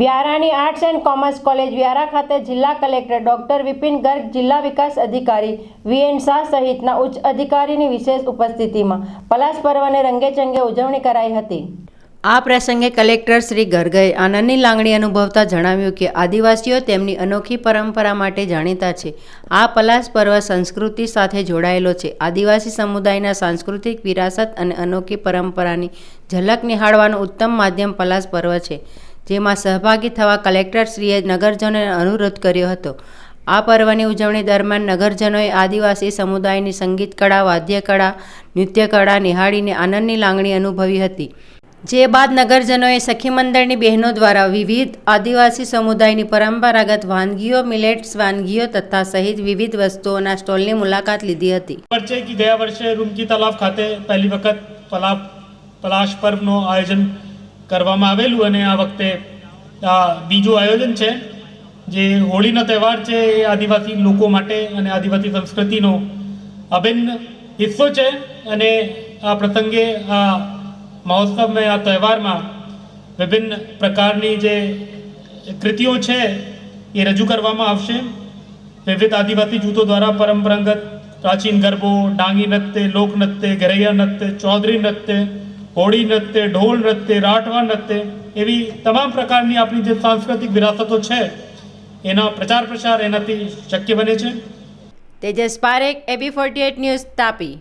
વ્યારાની arts and commerce college Vyara ખાતે જિલ્લા collector doctor Vipin Garg જિલ્લા વિકાસ અધિકારી વીએન શાહ સહિતના ઉચ્ચ અધિકારીની વિશેષ ઉપસ્થિતિમાં પલાસ પર્વને રંગેચંગે ઉજવણી કરાઈ હતી. આ પ્રસંગે કલેક્ટર શ્રી ગર્ગએ આનંદની લાગણી અનુભવતા જણાવ્યું કે આદિવાસીઓ તેમની અનોખી પરંપરા માટે જાણીતા છે. આ પલાસ પર્વ સંસ્કૃતિ સાથે જોડાયેલો છે. આદિવાસી સમુદાયના સાંસ્કૃતિક વિરાસત અને અનોખી પરંપરાની ઝલક નિહાળવાનું ઉત્તમ માધ્યમ પલાસ પર્વ છે. જેમાં સહભાગી થવા કલેક્ટરશ્રીએ નગરજનોને અનુરોધ કર્યો હતો. આ પર્વની ઉજવણી દરમિયાન નગરજનોએ આદિવાસી સમુદાયની સંગીત કળા, વાદ્યકળા, નૃત્યકળા નિહાળીને આનંદની લાગણી અનુભવી હતી. જે બાદ નગરજનોએ સખી મંડળની બહેનો દ્વારા વિવિધ આદિવાસી સમુદાયની પરંપરાગત વાનગીઓ, મિલેટ્સ વાનગીઓ તથા સહિત વિવિધ વસ્તુઓના સ્ટોલની મુલાકાત લીધી હતી. ગયા વર્ષે રૂમકી તલાવ ખાતે પહેલી વખત પલા પલાશ પર્વનું આયોજન કરવામાં આવેલું અને આ વખતે આ બીજું આયોજન છે, જે હોળીનો તહેવાર છે, એ આદિવાસી લોકો માટે અને આદિવાસી સંસ્કૃતિનો અભિન્ન હિસ્સો છે. અને આ પ્રસંગે આ મહોત્સવમાં આ તહેવારમાં વિભિન્ન પ્રકારની જે કૃતિઓ છે, એ રજૂ કરવામાં આવશે. વિવિધ આદિવાસી જૂથો દ્વારા પરંપરાગત પ્રાચીન ગરબો, ડાંગી નૃત્ય, લોકનૃત્ય ગરૈયા નૃત્ય, ચૌધરી નૃત્ય હોળી નૃત્ય, ઢોલ નૃત્ય, રાઠવા નૃત્ય એવી તમામ પ્રકારની આપણી જે સાંસ્કૃતિક વિરાસતો છે, એના પ્રચાર પ્રસાર એનાથી શક્ય બને છે. Tejas Parekh, AB forty news Tapi.